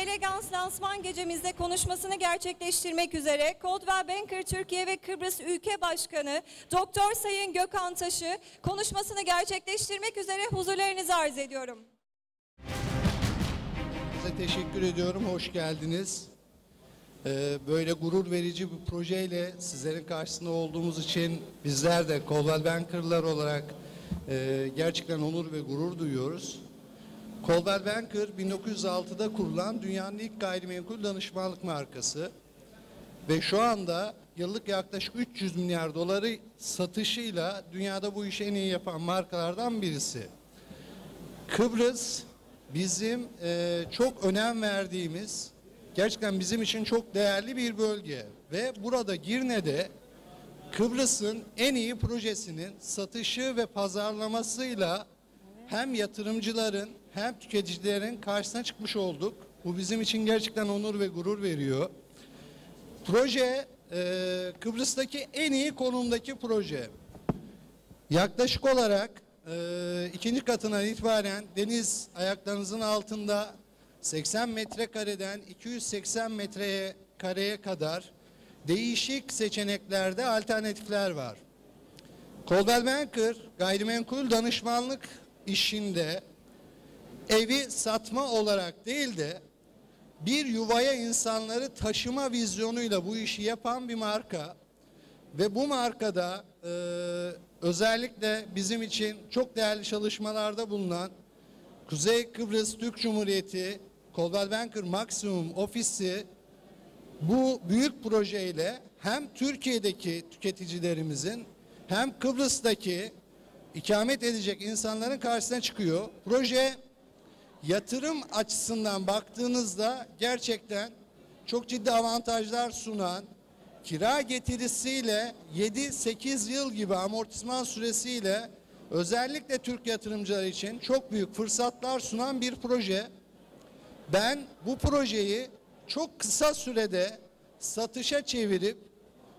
Elegans lansman gecemizde konuşmasını gerçekleştirmek üzere Coldwell Banker Türkiye ve Kıbrıs Ülke Başkanı Doktor Sayın Gökhan Taş'ı konuşmasını gerçekleştirmek üzere huzurlarınızı arz ediyorum. Size teşekkür ediyorum, hoş geldiniz. Ee, Böyle gurur verici bir projeyle sizlerin karşısında olduğumuz için bizler de Coldwell Banker'lar olarak e, gerçekten onur ve gurur duyuyoruz. Coldwell Banker 1906'da kurulan dünyanın ilk gayrimenkul danışmanlık markası ve şu anda yıllık yaklaşık 300 milyar doları satışıyla dünyada bu işi en iyi yapan markalardan birisi. Kıbrıs bizim e, çok önem verdiğimiz, gerçekten bizim için çok değerli bir bölge ve burada Girne'de Kıbrıs'ın en iyi projesinin satışı ve pazarlamasıyla hem yatırımcıların hem tüketicilerin karşısına çıkmış olduk. Bu bizim için gerçekten onur ve gurur veriyor. Proje e, Kıbrıs'taki en iyi konumdaki proje. Yaklaşık olarak e, ikinci katına itibaren deniz ayaklarınızın altında 80 metrekareden 280 metreye kareye kadar değişik seçeneklerde alternatifler var. Coldwell Banker gayrimenkul danışmanlık işinde evi satma olarak değil de bir yuvaya insanları taşıma vizyonuyla bu işi yapan bir marka ve bu markada e, özellikle bizim için çok değerli çalışmalarda bulunan Kuzey Kıbrıs Türk Cumhuriyeti Coldwell Banker Maximum Ofisi bu büyük projeyle hem Türkiye'deki tüketicilerimizin hem Kıbrıs'taki ikamet edecek insanların karşısına çıkıyor. Proje yatırım açısından baktığınızda gerçekten çok ciddi avantajlar sunan, kira getirisiyle 7-8 yıl gibi amortisman süresiyle özellikle Türk yatırımcılar için çok büyük fırsatlar sunan bir proje. Ben bu projeyi çok kısa sürede satışa çevirip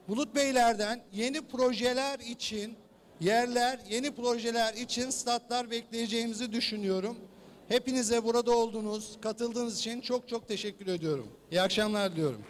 Bulut Beyler'den yeni projeler için yerler, yeni projeler için statlar bekleyeceğimizi düşünüyorum. Hepinize burada olduğunuz, katıldığınız için çok çok teşekkür ediyorum. İyi akşamlar diliyorum.